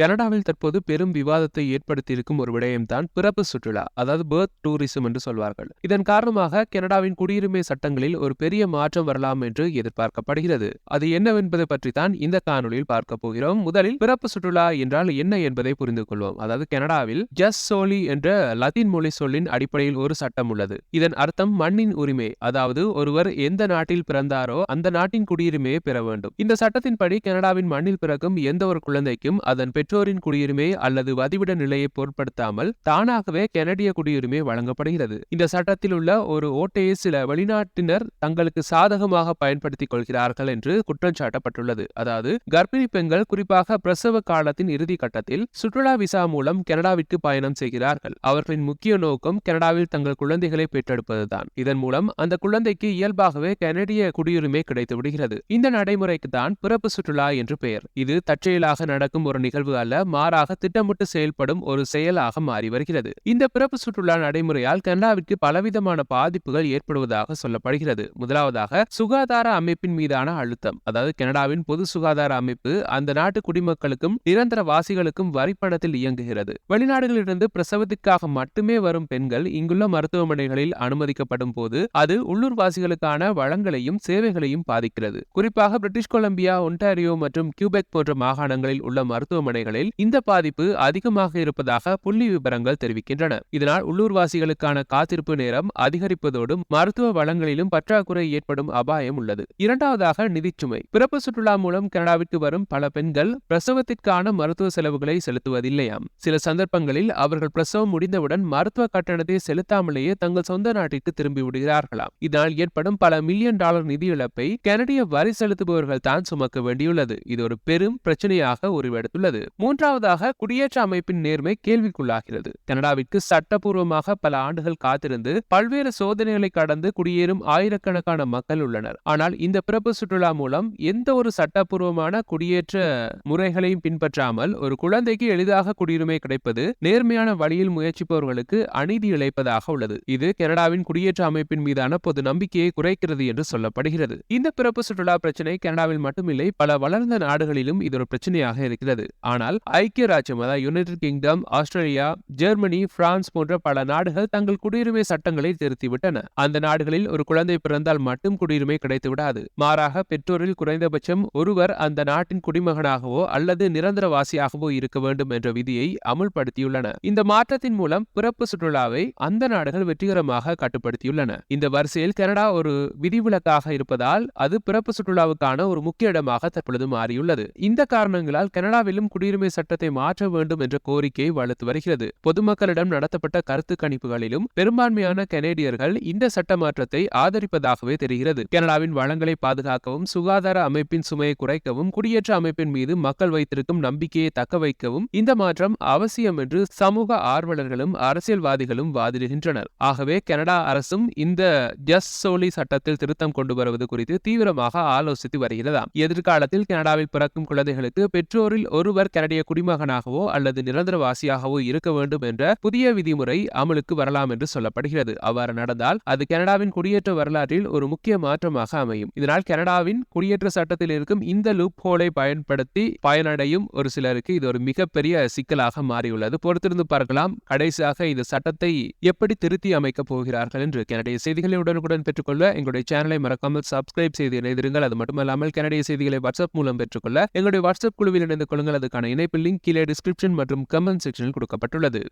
கனடாவில் தற்போது பெரும் விவாதத்தை ஏற்படுத்தியிருக்கும் ஒரு விடயம்தான் பிறப்பு சுற்றுலா அதாவது பேர்த் டூரிசம் என்று சொல்வார்கள். இதன் காரணமாக கனடாவின் குடியுரிமை சட்டங்களில் ஒரு பெரிய மாற்றம் வரலாம் என்று எதிர்பார்க்கப்படுகிறது. அது என்னவென்பதை பற்றி தான் இந்த காணொலியில் பார்க்க போகிறோம். முதலில் பிறப்பு சுற்றுலா என்றால் என்ன என்பதை புரிந்து கொள்வோம் அதாவது கனடாவில் ஜஸ் சோலி என்ற லத்தீன் மொழி சொல்லின் அடிப்படையில் ஒரு சட்டம் உள்ளது. இதன் அர்த்தம் மண்ணின் உரிமை அதாவது ஒருவர் எந்த நாட்டில் பிறந்தாரோ அந்த நாட்டின் குடியுரிமையை பெற வேண்டும். இந்த சட்டத்தின்படி கனடாவின் மண்ணில் பிறக்கும் எந்த ஒரு குழந்தைக்கும் அதன் பெற்றோரின் குடியுரிமை அல்லது வதிவிட நிலையை பொருட்படுத்தாமல் தானாகவே கனடிய குடியுரிமை வழங்கப்படுகிறது. இந்த சட்டத்தில் உள்ள ஒரு ஓட்டையை சில வெளிநாட்டினர் தங்களுக்கு சாதகமாக பயன்படுத்திக் கொள்கிறார்கள் என்று குற்றம் சாட்டப்பட்டுள்ளது. அதாவது கர்ப்பிணி பெண்கள் குறிப்பாக பிரசவ காலத்தின் இறுதி கட்டத்தில் சுற்றுலா விசா மூலம் கனடாவிற்கு பயணம் செய்கிறார்கள். அவர்களின் முக்கிய நோக்கம் கனடாவில் தங்கள் குழந்தைகளை பெற்றெடுப்பதுதான். இதன் மூலம் அந்த குழந்தைக்கு இயல்பாகவே கனடிய குடியுரிமை கிடைத்து விடுகிறது இந்த நடைமுறைக்கு தான் பிறப்பு சுற்றுலா என்று பெயர். இது தற்செயலாக நடக்கும் ஒரு நிகழ்வு அல்ல மாறாக திட்டமிட்டு செயல்படும் ஒரு செயலாக மாறி வருகிறது. இந்த பிறப்பு சுற்றுலா நடைமுறையால் கனடாவிற்கு பலவிதமான பாதிப்புகள் ஏற்படுவதாக சொல்லப்படுகிறது. முதலாவதாக சுகாதார அமைப்பின் மீதான அழுத்தம். அதாவது கனடாவின் பொது சுகாதார அமைப்பு அந்த நாட்டு குடிமக்களுக்கும் நிரந்தர வாசிகளுக்கும் வரிப்பணத்தில் இயங்குகிறது. வெளிநாடுகளிலிருந்து பிரசவத்திற்காக மட்டுமே வரும் பெண்கள் இங்குள்ள மருத்துவமனைகளில் அனுமதிக்கப்படும் போது அது உள்ளூர் வாசிகளுக்கான வளங்களையும் சேவைகளையும் பாதிக்கிறது. குறிப்பாக பிரிட்டிஷ் கொலம்பியா ஒன்டாரியோ மற்றும் கியூபெக் போன்ற மாகாணங்களில் உள்ள சாலைகளில் இந்த பாதிப்பு அதிகமாக இருப்பதாக புள்ளி விவரங்கள் தெரிவிக்கின்றன. இதனால் உள்ளூர்வாசிகளுக்கான காத்திருப்பு நேரம் அதிகரிப்பதோடு மருத்துவ வளங்களிலும் பற்றாக்குறை ஏற்படும் அபாயம் உள்ளது. இரண்டாவதாக நிதிச்சுமை பிறப்பு சுற்றுலா மூலம் கனடாவிற்கு வரும் பல பெண்கள் பிரசவத்திற்கான மருத்துவ செலவுகளை செலுத்துவதில்லையாம் சில சந்தர்ப்பங்களில் அவர்கள் பிரசவம் முடிந்தவுடன் மருத்துவ கட்டணத்தை செலுத்தாமலேயே தங்கள் சொந்த நாட்டிற்கு திரும்பிவிடுகிறார்களாம் இதனால் ஏற்படும் பல மில்லியன் டாலர் நிதி இழப்பை கனடிய வரி செலுத்துபவர்கள் தான் சுமக்க வேண்டியுள்ளது. இது ஒரு பெரும் பிரச்சனையாக உருவெடுத்துள்ளது. மூன்றாவதாக குடியேற்ற அமைப்பின் நேர்மை கேள்விக்குள்ளாகிறது. கனடாவிற்கு சட்டப்பூர்வமாக பல ஆண்டுகள் காத்திருந்து பல்வேறு சோதனைகளை கடந்து குடியேறும் ஆயிரக்கணக்கான மக்கள் உள்ளனர். ஆனால் இந்த பிறப்பு சுற்றுலா மூலம் எந்த ஒரு சட்டப்பூர்வமான குடியேற்ற முறைகளையும் பின்பற்றாமல் ஒரு குழந்தைக்கு எளிதாக குடியுரிமை கிடைப்பது நேர்மையான வழியில் முயற்சிப்பவர்களுக்கு அநீதி இழைப்பதாக உள்ளது. இது கனடாவின் குடியேற்ற அமைப்பின் மீதான பொது நம்பிக்கையை குறைக்கிறது என்று சொல்லப்படுகிறது. இந்த பிறப்பு சுற்றுலா பிரச்சனை கனடாவில் மட்டுமில்லை பல வளர்ந்த நாடுகளிலும் இது ஒரு பிரச்சனையாக இருக்கிறது. ஆனால் ஐக்கிய ராஜ்யம் அதாவது United Kingdom Australia Germany France போன்ற பல நாடுகள் தங்கள் குடியுரிமை சட்டங்களை திருத்திவிட்டன. அந்த நாடுகளில் ஒரு குழந்தை பிறந்தால் மட்டும் குடியுரிமை கிடைத்து விடாது மாறாக பெற்றோரில் குறைந்தபட்சம் ஒருவர் அந்த நாட்டின் குடிமகனாகவோ அல்லது நிரந்தரவாசியாகவோ இருக்க வேண்டும் என்ற விதியை அமுல்படுத்தியுள்ளன. இந்த மாற்றத்தின் மூலம் பிறப்பு சுற்றுலாவை அந்த நாடுகள் வெற்றிகரமாக கட்டுப்படுத்தியுள்ளன. இந்த வரிசையில் கனடா ஒரு விதிவிலக்காக இருப்பதால் அது பிறப்பு சுற்றுலாவுக்கான ஒரு முக்கிய இடமாக தற்பொழுது மாறியுள்ளது. இந்த காரணங்களால் கனடாவிலும் குடியுரிமை சட்டத்தை மாற்ற வேண்டும் என்ற கோரிக்கை வலுத்து வருகிறது. பொதுமக்களிடம் நடத்தப்பட்ட கருத்து கணிப்புகளிலும் பெரும்பான்மையான கனேடியர்கள் இந்த சட்ட மாற்றத்தை ஆதரிப்பதாகவே தெரிகிறது. கனடாவின் வளங்களை பாதுகாக்கவும் சுகாதார அமைப்பின் சுமையை குறைக்கவும் குடியேற்ற அமைப்பின் மீது மக்கள் வைத்திருக்கும் நம்பிக்கையை தக்க வைக்கவும் இந்த மாற்றம் அவசியம் என்று சமூக ஆர்வலர்களும் அரசியல்வாதிகளும் வாதிடுகின்றனர். ஆகவே கனடா அரசும் இந்த ஜஸ்ட் சோலி சட்டத்தில் திருத்தம் கொண்டு வருவது குறித்து தீவிரமாக ஆலோசித்து வருகிறதாம். எதிர்காலத்தில் கனடாவில் பிறக்கும் குழந்தைகளுக்கு பெற்றோரில் ஒருவர் கனடிய குடிமகனாகவோ அல்லது நிரந்தரவாசியாகவோ இருக்க வேண்டும் என்ற புதிய விதிமுறை அமலுக்கு வரலாம் என்று சொல்லப்படுகிறது. அவ்வாறு நடந்தால் அது கனடாவின் குடியேற்ற வரலாற்றில் ஒரு முக்கிய மாற்றமாக அமையும். இதனால் கனடாவின் குடியேற்ற சட்டத்தில் இருக்கும் இந்த லூப் ஹோலை பயன்படுத்தி பயனடையும் ஒரு சிலருக்கு இது ஒரு மிகப்பெரிய சிக்கலாக மாறியுள்ளது. பொறுத்திருந்து பார்க்கலாம் கடைசியாக இந்த சட்டத்தை எப்படி திருத்தி அமைக்கப் போகிறார்கள் என்று கனடிய செய்திகளை உடனுக்குடன் பெற்றுக்கொள்ள எங்களுடைய சேனலை மறக்காமல் சப்ஸ்கிரைப் செய்து இணைந்திருங்கள். அது மட்டுமல்லாமல் கனடிய செய்திகளை வாட்ஸ்அப் மூலம் பெற்றுக்கொள்ள எங்களுடைய வாட்ஸ்அப் குழுவில் இணைந்து கொள்ளுங்கள். அதுக்கான இணைப்பு லிங்க் கீழே டிஸ்கிரிப்ஷன் மற்றும் கமெண்ட் செக்ஷனில் கொடுக்கப்பட்டுள்ளது.